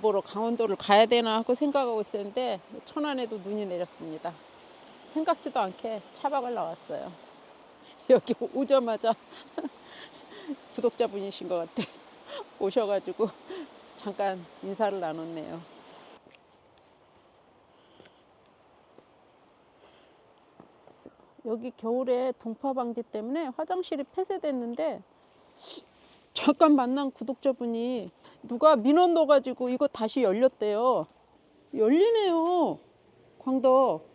눈 보러 강원도를 가야 되나 하고 생각하고 있었는데 천안에도 눈이 내렸습니다. 생각지도 않게 차박을 나왔어요. 여기 오자마자 구독자분이신 것 같아. 오셔가지고 잠깐 인사를 나눴네요. 여기 겨울에 동파 방지 때문에 화장실이 폐쇄됐는데 잠깐 만난 구독자분이 누가 민원 넣어가지고 이거 다시 열렸대요. 열리네요. 광덕.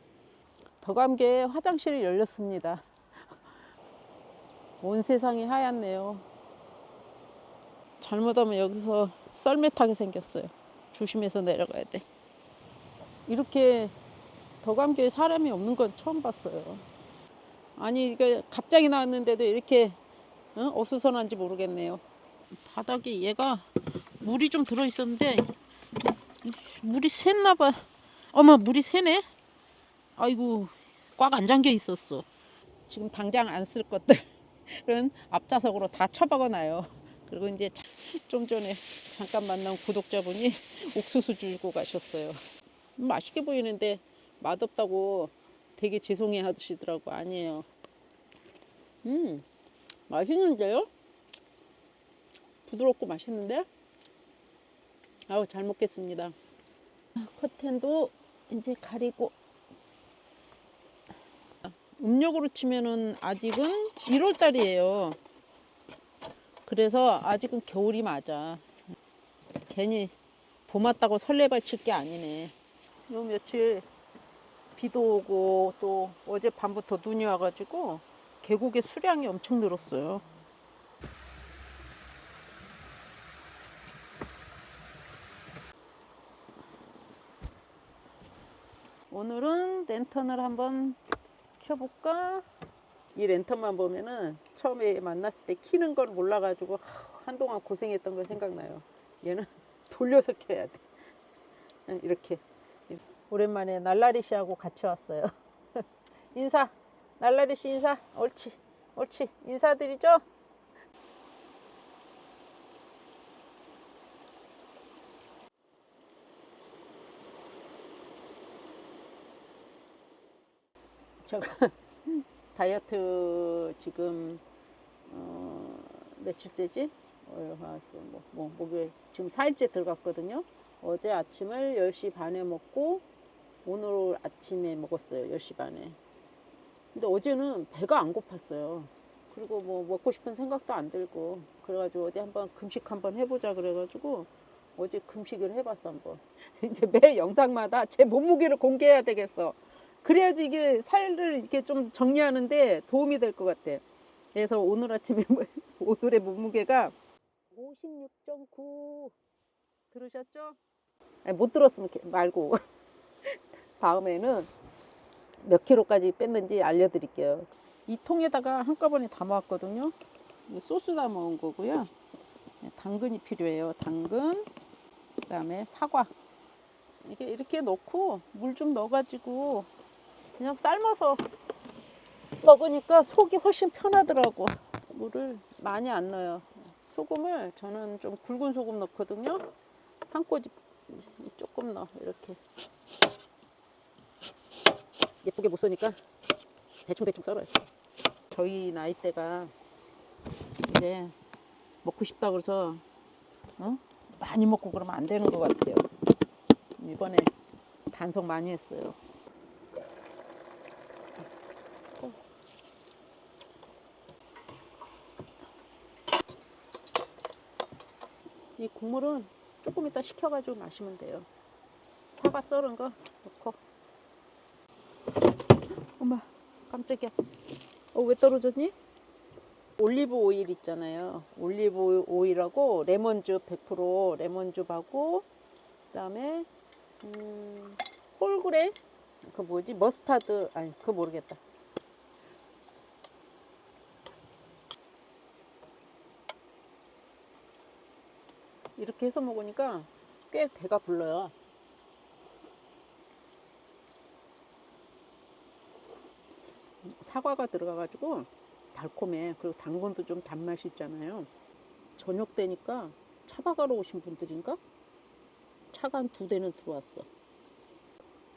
덕암계에 화장실이 열렸습니다. 온 세상이 하얗네요. 잘못하면 여기서 썰매 타게 생겼어요. 조심해서 내려가야 돼. 이렇게 덕암교에 사람이 없는 건 처음 봤어요. 아니 이게 갑자기 나왔는데도 이렇게 어? 어수선한지 모르겠네요. 바닥에 얘가 물이 좀 들어 있었는데 물이 샜나 봐. 어머 물이 새네. 아이고 꽉 안 잠겨 있었어. 지금 당장 안 쓸 것들은 앞좌석으로 다 처박아 놔요. 그리고 이제 자- 좀 전에 잠깐 만난 구독자분이 옥수수 주고 가셨어요. 음, 맛있게 보이는데 맛없다고 되게 죄송해 하시더라고. 아니에요. 음, 맛있는데요? 부드럽고 맛있는데? 아우, 잘 먹겠습니다. 커튼도 이제 가리고. 음력으로 치면은 아직은 1월 달이에요. 그래서 아직은 겨울이 맞아. 괜히 봄 왔다고 설레발 칠 게 아니네. 요 며칠 비도 오고 또 어제 밤부터 눈이 와가지고 계곡의 수량이 엄청 늘었어요. 오늘은 랜턴을 한번 켜볼까? 이 랜턴만 보면은 처음에 만났을 때 키는 걸 몰라가지고 하, 한동안 고생했던 거 생각나요. 얘는 돌려서 켜야 돼. 응, 이렇게. 오랜만에 날라리 씨하고 같이 왔어요. 인사. 날라리 씨 인사. 옳지. 옳지. 인사드리죠? 제가 다이어트 지금 어, 며칠째지? 월, 화, 수, 뭐, 뭐, 목요일 지금 4일째 들어갔거든요. 어제 아침을 10시 반에 먹고 오늘 아침에 먹었어요. 10시 반에. 근데 어제는 배가 안 고팠어요. 그리고 뭐 먹고 싶은 생각도 안 들고 그래가지고 어디 한번 금식 한번 해보자 그래가지고 어제 금식을 해봤어 한번. 이제 매 영상마다 제 몸무게를 공개해야 되겠어. 그래야지 이게 살을 이렇게 좀 정리하는데 도움이 될 것 같아. 그래서 오늘 아침에 뭐- 오늘의 몸무게가 56.9 들으셨죠? 아니, 못 들었으면 게- 말고 다음에는 몇 킬로까지 뺐는지 알려드릴게요. 이 통에다가 한꺼번에 담아왔거든요. 이 소스 담아온 거고요. 네, 당근이 필요해요. 당근, 그다음에 사과. 이게 이렇게 넣고 물 좀 넣어가지고 그냥 삶아서 먹으니까 속이 훨씬 편하더라고. 물을 많이 안 넣어요. 소금을 저는 좀 굵은 소금 넣거든요. 한 꼬집 조금 넣어 이렇게. 예쁘게 못 써니까 대충 대충 썰어요. 저희 나이대가 이제 먹고 싶다 그래서 어? 많이 먹고 그러면 안 되는 것 같아요. 이번에 반성 많이 했어요. 이 국물은 조금 이따 식혀가지고 마시면 돼요. 사과 썰은 거 넣고. 엄마, 깜짝이야. 어, 왜 떨어졌니? 올리브 오일 있잖아요. 올리브 오일하고 레몬즙 100% 레몬즙하고 그다음에 음, 홀그레 그 뭐지 머스타드 아니 그거 모르겠다. 이렇게 해서 먹으니까 꽤 배가 불러요. 사과가 들어가가지고 달콤해. 그리고 당근도 좀 단맛이 있잖아요. 저녁 되니까 차박하러 오신 분들인가? 차가 한 두 대는 들어왔어.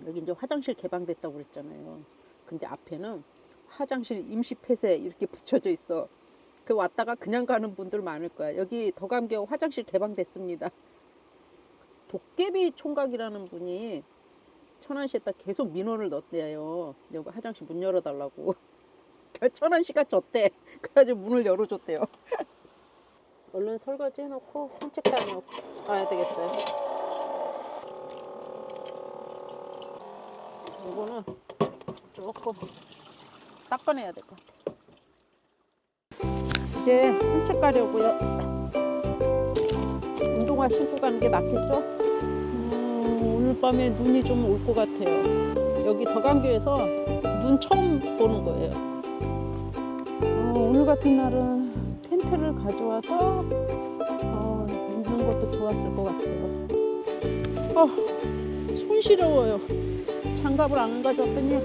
여기 이제 화장실 개방됐다고 그랬잖아요. 근데 앞에는 화장실 임시 폐쇄 이렇게 붙여져 있어. 그 왔다가 그냥 가는 분들 많을 거야. 여기 더감교 화장실 개방됐습니다. 도깨비 총각이라는 분이 천안시에다 계속 민원을 넣었대요. 여기 화장실 문 열어달라고. 그 천안시가 줬대. 그래가지고 문을 열어줬대요. 얼른 설거지 해놓고 산책 다녀놓고 가야 되겠어요. 이거는 조금 닦아내야 될 것 같아. 이제 산책 가려고요. 운동화 신고 가는 게 낫겠죠? 음, 오늘 밤에 눈이 좀 올 것 같아요. 여기 더감교에서 눈 처음 보는 거예요. 어, 오늘 같은 날은 텐트를 가져와서 어, 입는 것도 좋았을 것 같아요. 어, 손 시려워요. 장갑을 안 가져왔더니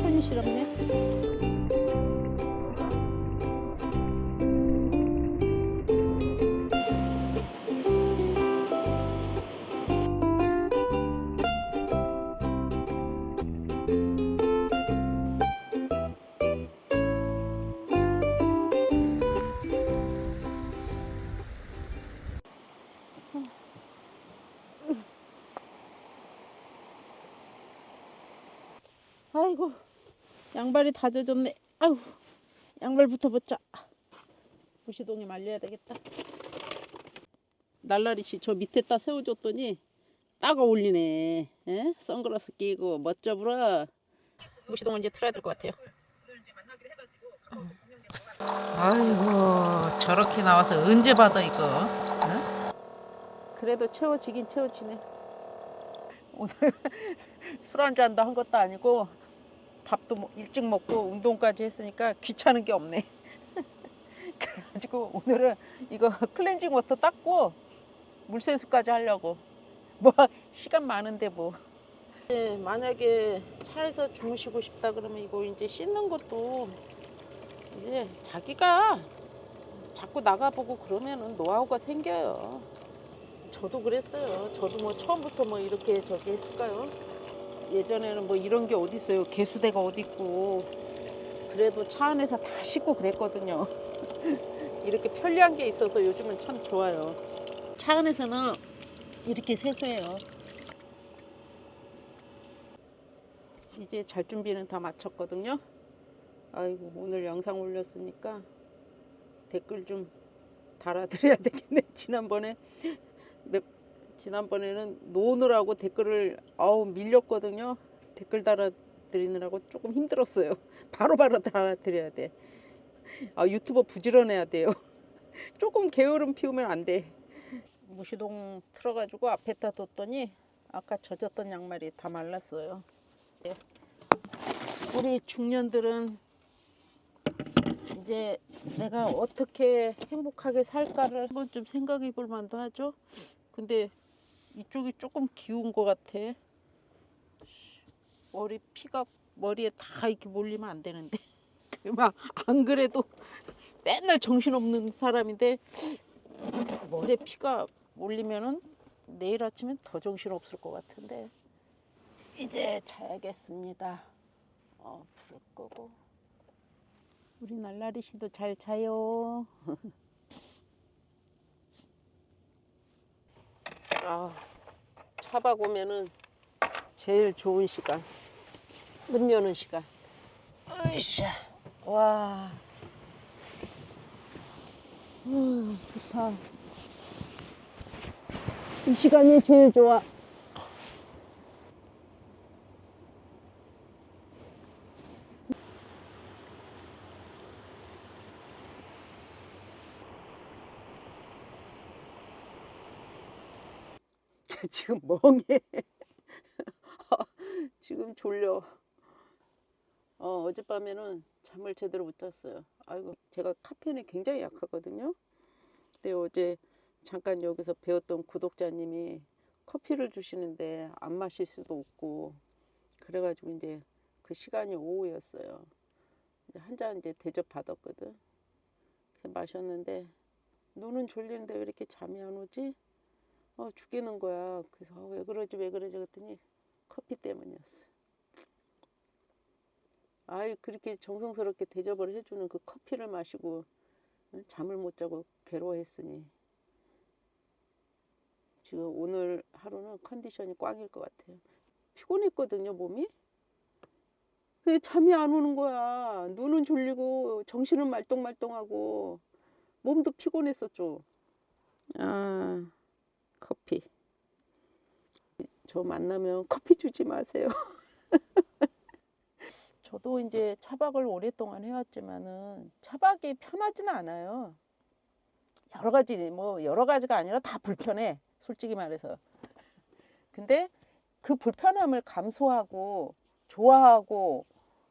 손이 시렵네. 아이고 양발이 다 젖었네. 아우 양발부터 벗자. 부시동에 말려야 되겠다. 날라리 씨 저 밑에다 세워줬더니 딱 어울리네. 에? 선글라스 끼고 멋져 보라. 무시동은 이제 틀어야 될 것 같아요. 아이고 저렇게 나와서 언제 받아 이거? 그래도 채워지긴 채워지네. 오늘 술 한잔도 한 것도 아니고 밥도 먹- 일찍 먹고 운동까지 했으니까 귀찮은 게 없네. 그래가지고 오늘은 이거 클렌징 워터 닦고 물세수까지 하려고. 뭐 시간 많은데 뭐. 네, 만약에 차에서 주무시고 싶다 그러면 이거 이제 씻는 것도 이제 자기가 자꾸 나가보고 그러면은 노하우가 생겨요. 저도 그랬어요. 저도 뭐 처음부터 뭐 이렇게 저기 했을까요? 예전에는 뭐 이런 게 어디 있어요. 개수대가 어디 있고. 그래도 차 안에서 다 씻고 그랬거든요. 이렇게 편리한 게 있어서 요즘은 참 좋아요. 차 안에서는 이렇게 세수해요. 이제 잘 준비는 다 마쳤거든요. 아이고 오늘 영상 올렸으니까 댓글 좀 달아드려야 되겠네. 지난번에 몇, 지난번에는 노느라고 댓글을 아우 밀렸거든요. 댓글 달아드리느라고 조금 힘들었어요. 바로 바로 달아드려야 돼. 아 유튜버 부지런해야 돼요. 조금 게으름 피우면 안 돼. 무시동 틀어가지고 앞에다 뒀더니 아까 젖었던 양말이 다 말랐어요. 예. 우리 중년들은 이제 내가 어떻게 행복하게 살까를 한번 좀 생각해 볼 만도 하죠. 근데 이쪽이 조금 기운 것 같아. 머리 피가 머리에 다 이렇게 몰리면 안 되는데. 막 안 그래도 맨날 정신없는 사람인데 머리에 피가 몰리면은 내일 아침엔 더 정신없을 것 같은데. 이제 자야겠습니다. 어, 불을 끄고. 우리 날라리 씨도 잘 자요. 아, 차박 오면은 제일 좋은 시간. 문 여는 시간. 으쌰. 와. 음, 좋다. 이 시간이 제일 좋아. 지금 멍해. 지금 졸려. 어, 어젯밤에는 잠을 제대로 못 잤어요. 아이고, 제가 카페인에 굉장히 약하거든요. 근데 어제 잠깐 여기서 배웠던 구독자님이 커피를 주시는데 안 마실 수도 없고 그래가지고 이제 그 시간이 오후였어요. 한 잔 이제 대접 받았거든. 마셨는데 눈은 졸리는데 왜 이렇게 잠이 안 오지? 아, 죽겠는 거야. 그래서 아, 왜 그러지 왜 그러지 그랬더니 커피 때문이었어. 아이 그렇게 정성스럽게 대접을 해주는 그 커피를 마시고 응? 잠을 못 자고 괴로워했으니 지금 오늘 하루는 컨디션이 꽝일 것 같아요. 피곤했거든요 몸이. 근데 잠이 안 오는 거야. 눈은 졸리고 정신은 말똥말똥하고 몸도 피곤했었죠. 아 커피. 저 만나면 커피 주지 마세요. 저도 이제 차박을 오랫동안 해왔지만은 차박이 편하지는 않아요. 여러 가지 뭐 여러 가지가 아니라 다 불편해. 솔직히 말해서. 근데 그 불편함을 감수하고 좋아하고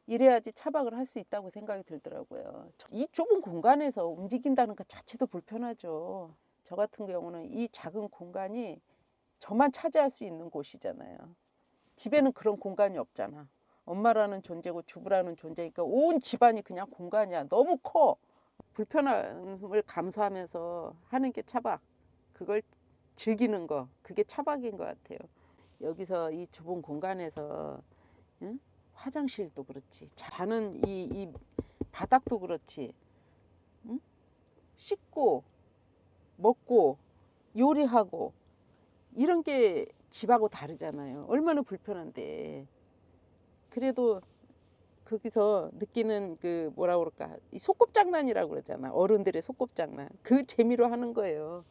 이래야지 차박을 할 수 있다고 생각이 들더라고요. 이 좁은 공간에서 움직인다는 것 자체도 불편하죠. 저 같은 경우는 이 작은 공간이 저만 차지할 수 있는 곳이잖아요. 집에는 그런 공간이 없잖아. 엄마라는 존재고 주부라는 존재니까 온 집안이 그냥 공간이야. 너무 커. 불편함을 감수하면서 하는 게 차박. 그걸 즐기는 거. 그게 차박인 것 같아요. 여기서 이 좁은 공간에서 응? 화장실도 그렇지. 자는 이, 이 바닥도 그렇지. 응? 씻고 먹고 요리하고 이런 게 집하고 다르잖아요. 얼마나 불편한데. 그래도 거기서 느끼는 그 뭐라 그럴까 이 소꿉장난이라고 그러잖아. 어른들의 소꿉장난. 그 재미로 하는 거예요.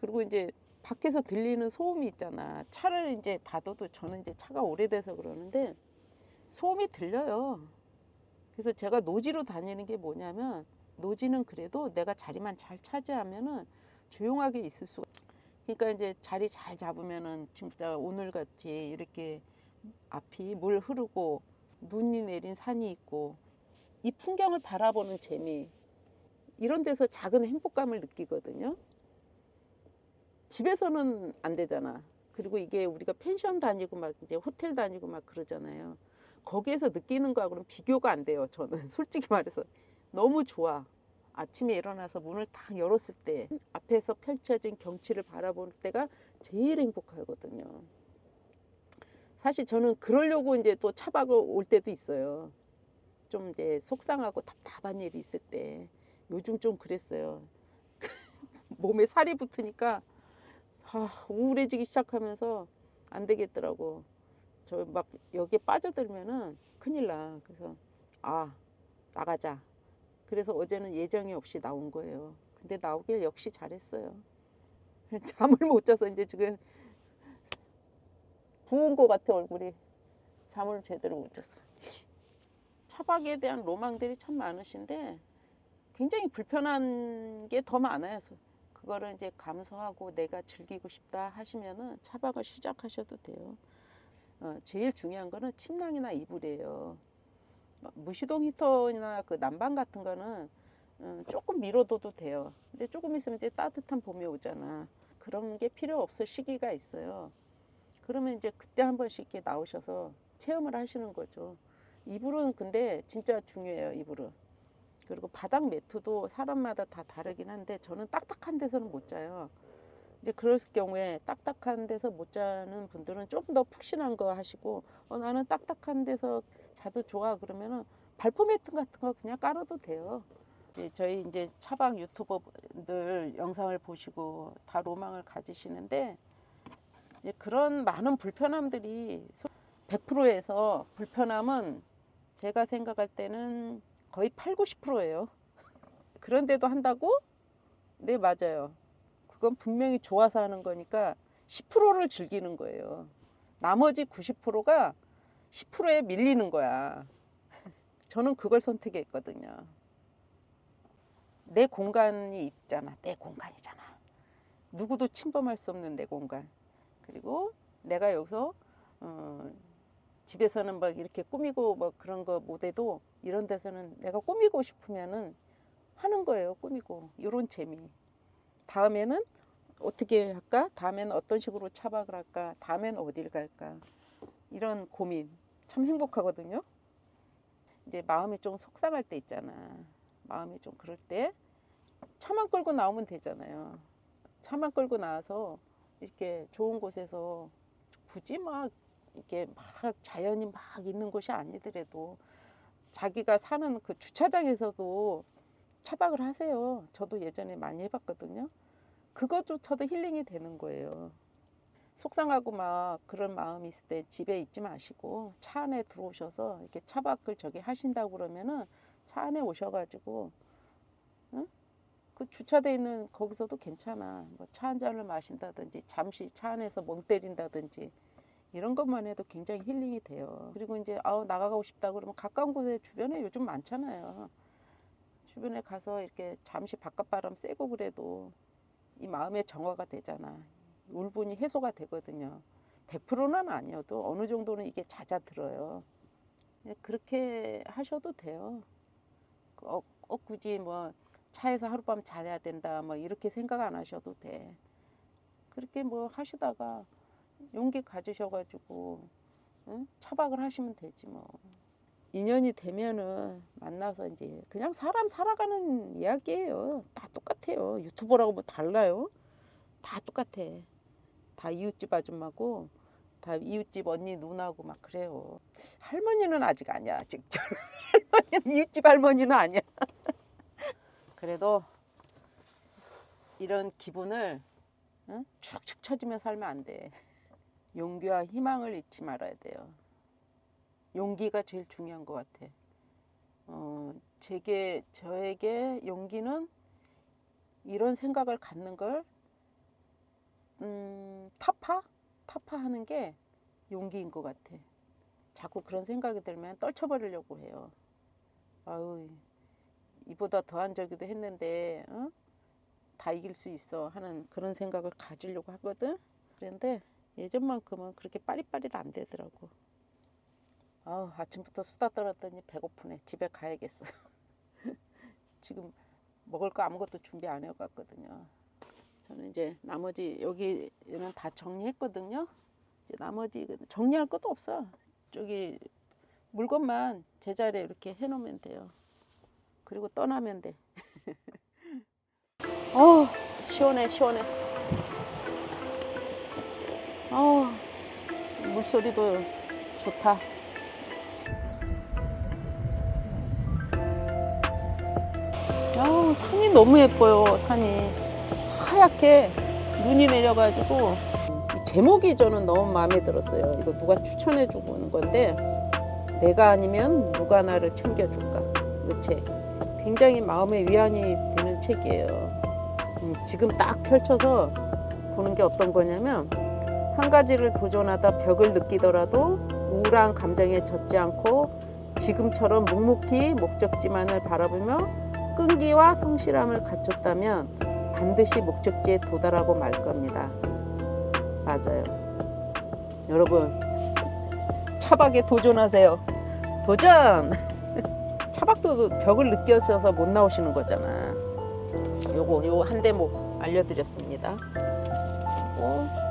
그리고 이제 밖에서 들리는 소음이 있잖아. 차를 이제 닫아도 저는 이제 차가 오래돼서 그러는데 소음이 들려요. 그래서 제가 노지로 다니는 게 뭐냐면 노지는 그래도 내가 자리만 잘 차지하면은 조용하게 있을 수가. 그러니까 이제 자리 잘 잡으면은 진짜 오늘 같이 이렇게 앞이 물 흐르고 눈이 내린 산이 있고 이 풍경을 바라보는 재미 이런 데서 작은 행복감을 느끼거든요. 집에서는 안 되잖아. 그리고 이게 우리가 펜션 다니고 막 이제 호텔 다니고 막 그러잖아요. 거기에서 느끼는 거하고는 비교가 안 돼요. 저는 솔직히 말해서 너무 좋아. 아침에 일어나서 문을 딱 열었을 때 앞에서 펼쳐진 경치를 바라볼 때가 제일 행복하거든요. 사실 저는 그러려고 이제 또 차박을 올 때도 있어요. 좀 이제 속상하고 답답한 일이 있을 때 요즘 좀 그랬어요. 몸에 살이 붙으니까 아, 우울해지기 시작하면서 안 되겠더라고. 저 막 여기에 빠져들면은 큰일 나. 그래서 아 나가자. 그래서 어제는 예정이 없이 나온 거예요. 근데 나오길 역시 잘했어요. 잠을 못 자서 이제 지금 부은 것 같아 얼굴이. 잠을 제대로 못 잤어. 차박에 대한 로망들이 참 많으신데 굉장히 불편한 게 더 많아요. 그거를 이제 감수하고 내가 즐기고 싶다 하시면은 차박을 시작하셔도 돼요. 어, 제일 중요한 거는 침낭이나 이불이에요. 막 무시동 히터나 그 난방 같은 거는 음, 조금 미뤄둬도 돼요. 근데 조금 있으면 이제 따뜻한 봄이 오잖아. 그런 게 필요 없을 시기가 있어요. 그러면 이제 그때 한 번씩 이렇게 나오셔서 체험을 하시는 거죠. 이불은 근데 진짜 중요해요. 이불은. 그리고 바닥 매트도 사람마다 다 다르긴 한데 저는 딱딱한 데서는 못 자요. 이제 그럴 경우에 딱딱한 데서 못 자는 분들은 좀 더 푹신한 거 하시고 어, 나는 딱딱한 데서 자도 좋아 그러면은 발포 매트 같은 거 그냥 깔아도 돼요. 이제 저희 이제 차박 유튜버들 영상을 보시고 다 로망을 가지시는데 이제 그런 많은 불편함들이 100%에서 불편함은 제가 생각할 때는 거의 8, 90%예요. 그런데도 한다고? 네, 맞아요. 그건 분명히 좋아서 하는 거니까 10%를 즐기는 거예요. 나머지 90%가 10%에 밀리는 거야. 저는 그걸 선택했거든요. 내 공간이 있잖아. 내 공간이잖아. 누구도 침범할 수 없는 내 공간. 그리고 내가 여기서 어, 집에서는 막 이렇게 꾸미고 뭐 그런 거 못해도 이런 데서는 내가 꾸미고 싶으면은 하는 거예요. 꾸미고 이런 재미. 다음에는 어떻게 할까? 다음에는 어떤 식으로 차박을 할까? 다음엔 어딜 갈까? 이런 고민 참 행복하거든요. 이제 마음이 좀 속상할 때 있잖아. 마음이 좀 그럴 때 차만 끌고 나오면 되잖아요. 차만 끌고 나와서 이렇게 좋은 곳에서 굳이 막 이렇게 막 자연이 막 있는 곳이 아니더라도 자기가 사는 그 주차장에서도 차박을 하세요. 저도 예전에 많이 해봤거든요. 그것조차도 힐링이 되는 거예요. 속상하고 막 그런 마음이 있을 때 집에 있지 마시고 차 안에 들어오셔서 이렇게 차박을 저기 하신다고 그러면은 차 안에 오셔가지고 응? 그 주차돼 있는 거기서도 괜찮아. 뭐 차 한 잔을 마신다든지 잠시 차 안에서 멍 때린다든지 이런 것만 해도 굉장히 힐링이 돼요. 그리고 이제 아우 나가고 싶다 그러면 가까운 곳에 주변에 요즘 많잖아요. 주변에 가서 이렇게 잠시 바깥바람 쐬고 그래도 이 마음의 정화가 되잖아. 울분이 해소가 되거든요. 100%는 아니어도 어느 정도는 이게 잦아들어요. 예, 그렇게 하셔도 돼요. 꼭, 꼭 굳이 뭐 차에서 하룻밤 자야 된다 뭐 이렇게 생각 안 하셔도 돼. 그렇게 뭐 하시다가 용기 가지셔가지고 응? 차박을 하시면 되지 뭐. 인연이 되면은 만나서 이제 그냥 사람 살아가는 이야기예요. 다 똑같아요. 유튜버라고 뭐 달라요? 다 똑같아. 다 이웃집 아줌마고 다 이웃집 언니 누나고 막 그래요. 할머니는 아직 아니야. 아직 할머니는 이웃집 할머니는 아니야. 그래도 이런 기분을 응? 축축 처지며 살면 안 돼. 용기와 희망을 잊지 말아야 돼요. 용기가 제일 중요한 것 같아. 어, 제게 저에게 용기는 이런 생각을 갖는 걸 음, 타파 타파하는 게 용기인 것 같아. 자꾸 그런 생각이 들면 떨쳐버리려고 해요. 아유 이보다 더한 적이도 했는데 어? 다 이길 수 있어 하는 그런 생각을 가지려고 하거든. 그런데 예전만큼은 그렇게 빠릿빠릿 안 되더라고. 아우 아침부터 수다 떨었더니 배고프네. 집에 가야겠어. 지금 먹을 거 아무것도 준비 안 해갔거든요. 저는 이제 나머지 여기는 다 정리했거든요. 이제 나머지 정리할 것도 없어. 저기 물건만 제자리에 이렇게 해놓으면 돼요. 그리고 떠나면 돼. 어 시원해 시원해. 어 물소리도 좋다. 너무 예뻐요 산이 하얗게 눈이 내려가지고 이 제목이 저는 너무 마음에 들었어요. 이거 누가 추천해 주고 오는 건데 내가 아니면 누가 나를 챙겨줄까 이 책. 굉장히 마음의 위안이 되는 책이에요. 음, 지금 딱 펼쳐서 보는 게 어떤 거냐면 한 가지를 도전하다 벽을 느끼더라도 우울한 감정에 젖지 않고 지금처럼 묵묵히 목적지만을 바라보며 끈기와 성실함을 갖췄다면 반드시 목적지에 도달하고 말 겁니다. 맞아요. 여러분, 차박에 도전하세요. 도전! 차박도 벽을 느껴셔서 못 나오시는 거잖아. 요거, 요거 한 대목 알려드렸습니다. 그리고